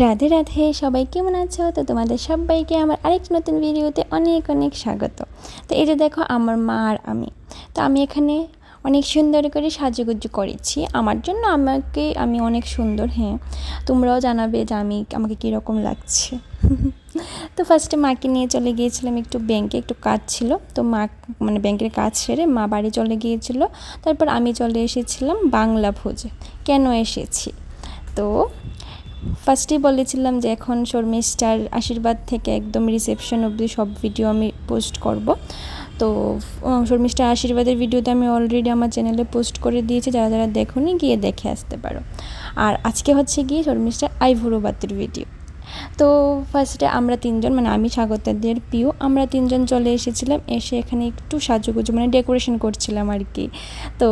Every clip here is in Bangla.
রাধে রাধে, সবাই কেমন আছো? তো তোমাদের সবাইকে আমার আরেক নতুন ভিডিওতে অনেক অনেক স্বাগত। তো এই যে দেখো, আমার মা আর আমি। তো আমি এখানে অনেক সুন্দর করে সাজুগুজু করেছি। আমার জন্য আমাকে, আমি অনেক সুন্দর হ্যাঁ। তোমরাও জানাবে যে আমি, আমাকে কীরকম লাগছে। তো ফার্স্টে মাকে নিয়ে চলে গিয়েছিলাম, একটু ব্যাংকে একটু কাজ ছিল। তো মা মানে ব্যাংকের কাজ সেরে মা বাড়ি চলে গিয়েছিল। তারপর আমি চলে এসেছিলাম বাংলা ভোজে। কেন এসেছি? তো ফার্স্টেই বলেছিলাম যে এখন শর্মিষ্ঠার আশীর্বাদ থেকে একদম রিসেপশন অবধি সব ভিডিও আমি পোস্ট করব। তো শর্মিষ্ঠার আশীর্বাদের ভিডিওতে আমি অলরেডি আমার চ্যানেলে পোস্ট করে দিয়েছি, যারা যারা দেখুনি গিয়ে দেখে আসতে পারো। আর আজকে হচ্ছে গিয়ে শর্মিষ্ঠার আইভুরোবাতির ভিডিও তো ফার্স্টে আমরা তিনজন মানে আমি, স্বাগতাদের পিউ আমরা তিনজন চলে এসেছিলাম, এসে এখানে একটু সাজুগুজু মানে ডেকোরেশন করছিলাম আর কি। তো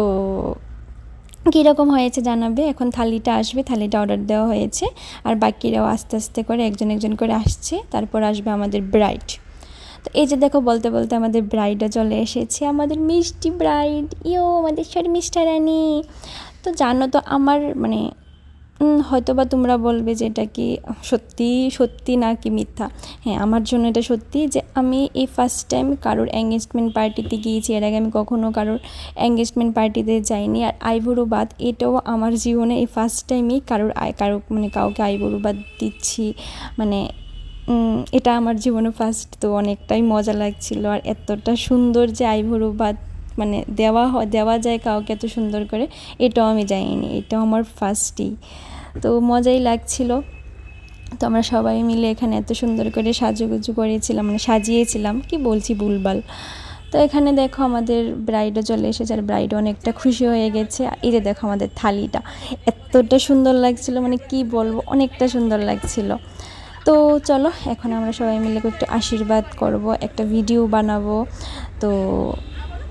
কীরকম হয়েছে জানাবে? এখন থালিটা আসবে, থালিটা অর্ডার দেওয়া হয়েছে। আর বাকিরাও আস্তে আস্তে করে একজন একজন করে আসছে। তারপর আসবে আমাদের ব্রাইড তো এই যে দেখো, বলতে বলতে আমাদের ব্রাইডও চলে এসেছে। আমাদের মিষ্টি ব্রাইড ইও আমাদের সার মিষ্টারানি। তো জানো তো, আমার মানে হয়তো বা তোমরা বলবে যে এটা কি সত্যি সত্যি না কি মিথ্যা? হ্যাঁ আমার জন্য এটা সত্যি যে আমি এই ফার্স্ট টাইম কারোর এঙ্গেজমেন্ট পার্টিতে গিয়েছি। এর আগে আমি কখনও কারোর এঙ্গেজমেন্ট পার্টিতে যাইনি। আর আইবুড়ো বাদ এটাও আমার জীবনে এই ফার্স্ট টাইমই কারোর কারও মানে কাউকে আইবুড়ো বাদ দিচ্ছি। মানে এটা আমার জীবনে ফার্স্ট তো অনেকটাই মজা লাগছিল। আর এতটা সুন্দর যে আইবুড়ো বাদ মানে দেওয়া দেওয়া যায় কাউকে এত সুন্দর করে, এটাও আমি যাইনি এটাও আমার ফার্স্টই তো মজাই লাগছিল। তো আমরা সবাই মিলে এখানে এত সুন্দর করে সাজুগুজু করেছিলাম মানে সাজিয়েছিলাম, কি বলছি বুলবাল তো এখানে দেখো আমাদের ব্রাইডও চলে এসেছে, আর ব্রাইডও অনেকটা খুশি হয়ে গেছে। এই যে দেখো আমাদের থালিটা, এতটা সুন্দর লাগছিল মানে কি বলব, অনেকটা সুন্দর লাগছিল। তো চলো, এখন আমরা সবাই মিলে একটু আশীর্বাদ করব, একটা ভিডিও বানাবো। তো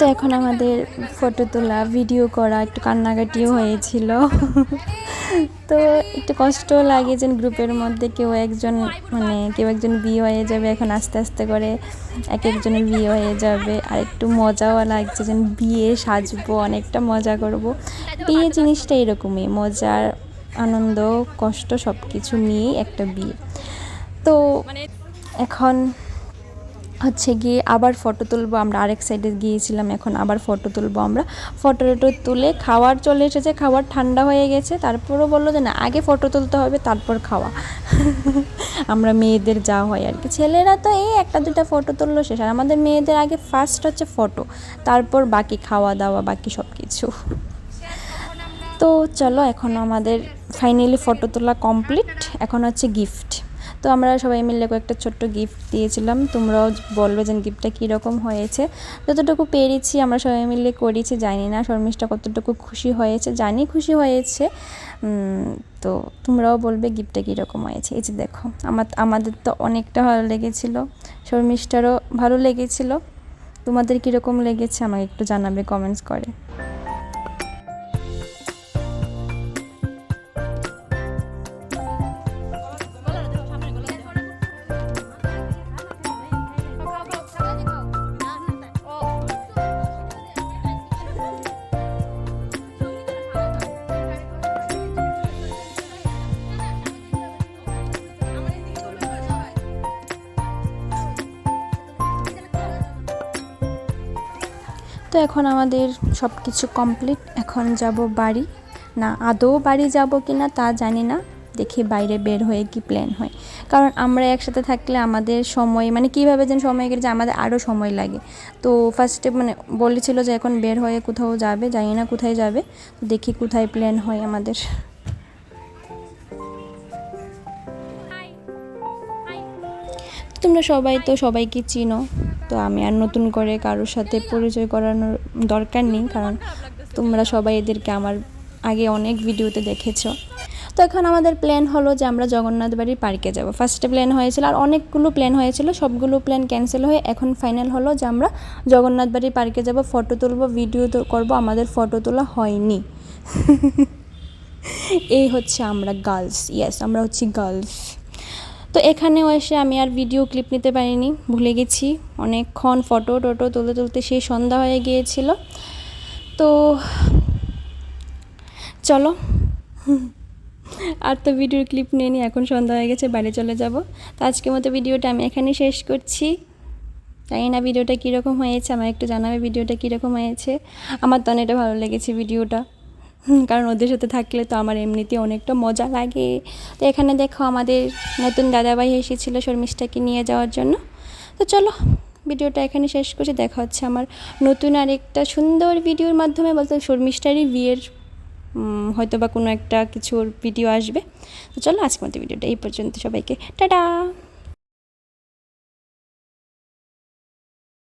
তো এখন আমাদের ফটো তোলা ভিডিও করা, একটু কান্নাকাটিও হয়েছিল। তো একটু কষ্টও লাগে যে গ্রুপের মধ্যে কেউ একজন মানে কেউ একজন বিয়ে হয়ে যাবে, এখন আস্তে আস্তে করে এক একজনের বিয়ে হয়ে যাবে। আর একটু মজাও লাগছে যেন বিয়ে সাজবো, অনেকটা মজা করব। বিয়ে জিনিসটা এরকমই, মজার, আনন্দ, কষ্ট সব কিছু নিয়েই একটা বিয়ে। তো এখন হচ্ছে গিয়ে আবার ফটো তুলবো, আমরা আরেক সাইডে গিয়েছিলাম, এখন আবার ফটো তুলবো আমরা। ফটো টটো তুলে খাওয়ার চলে এসেছে খাবার ঠান্ডা হয়ে গেছে, তারপরও বলল যে না, আগে ফটো তুলতে হবে, তারপর খাওয়া। আমরা মেয়েদের যা হয় আর কি। ছেলেরা তো এই একটা দুটা ফটো তুললো শেষ, আর আমাদের মেয়েদের আগে ফার্স্ট হচ্ছে ফটো তারপর বাকি খাওয়া দাওয়া, বাকি সব কিছু তো চলো, এখন আমাদের ফাইনালি ফটো তোলা কমপ্লিট এখন হচ্ছে গিফট তো আমরা সবাই মিলে একটা ছোট্ট গিফট দিয়েছিলাম। তোমরাও বলবে যে গিফটটা কীরকম হয়েছে। যতটুকু পেরেছি আমরা সবাই মিলে করেছি, জানি না শর্মিষ্ঠা কতটুকু খুশি হয়েছে, জানি খুশি হয়েছে। তো তোমরাও বলবে গিফটটা কীরকম হয়েছে। এই যে দেখো, আমার, আমাদের তো অনেকটা ভালো লেগেছিলো। শর্মিষ্ঠারও ভালো লেগেছিলো। তোমাদের কীরকম লেগেছে আমাকে একটু জানাবে কমেন্টস করে। তো এখন আমাদের সব কিছু কমপ্লিট এখন যাব বাড়ি। না, আদৌ বাড়ি যাব কি না তা জানি না। দেখি বাইরে বের হয়ে কি প্ল্যান হয়। কারণ আমরা একসাথে থাকলে আমাদের সময় মানে কীভাবে যেন সময় কেটে যায়, আমাদের আরও সময় লাগে। তো ফার্স্টে মানে বলেছিল যে এখন বের হয়ে কোথাও যাবে, জানি না কোথায় যাবে। দেখি কোথায় প্ল্যান হয় আমাদের। তোমরা সবাই তো সবাইকে চিনো। তো আমি আর নতুন করে কারোর সাথে পরিচয় করানোর দরকার নেই, কারণ তোমরা সবাই এদেরকে আমার আগে অনেক ভিডিওতে দেখেছ। তো এখন আমাদের প্ল্যান হলো যে আমরা জগন্নাথ বাড়ির পার্কে যাব। ফার্স্টে প্ল্যান হয়েছিল আর অনেকগুলো প্ল্যান হয়েছিল, সবগুলো প্ল্যান ক্যান্সেল হয়ে এখন ফাইনাল হলো যে আমরা জগন্নাথ বাড়ির পার্কে যাব ফটো তুলবো ভিডিও করব, আমাদের ফটো তোলা হয়নি। এই হচ্ছে আমরা গার্লস ইয়েস আমরা হচ্ছি গার্লস তো এখানেও এসে আমি আর ভিডিও ক্লিপ নিতে পারিনি, ভুলে গেছি। অনেকক্ষণ ফটো টটো তুলতে তুলতে সেই সন্ধ্যা হয়ে গিয়েছিল। তো চলো। আর তো ভিডিওর ক্লিপ নিয়ে এখন সন্ধ্যা হয়ে গেছে, বাড়ি চলে যাব। তো আজকের মতো ভিডিওটা আমি এখানেই শেষ করছি। জানি না ভিডিওটা কীরকম হয়েছে আমার একটু জানাবে ভিডিওটা কীরকম হয়েছে। আমার তো অনেকটা ভালো লেগেছে ভিডিওটা কারণ ওদের সাথে থাকলে তো আমার এমনিতে অনেকটা মজা লাগে। তো এখানে দেখো আমাদের নতুন দাদাভাই এসেছিল শর্মিষ্ঠাকে নিয়ে যাওয়ার জন্য। তো চলো, ভিডিওটা এখানে শেষ করছি দেখা হচ্ছে আমার নতুন আরেকটা সুন্দর ভিডিওর মাধ্যমে। বলতে শর্মিষ্ঠারই বিয়ের হয়তো বা কোনো একটা কিছুর ভিডিও আসবে। তো চলো, আজকের মতো ভিডিওটা এই পর্যন্ত। সবাইকে, টাটা!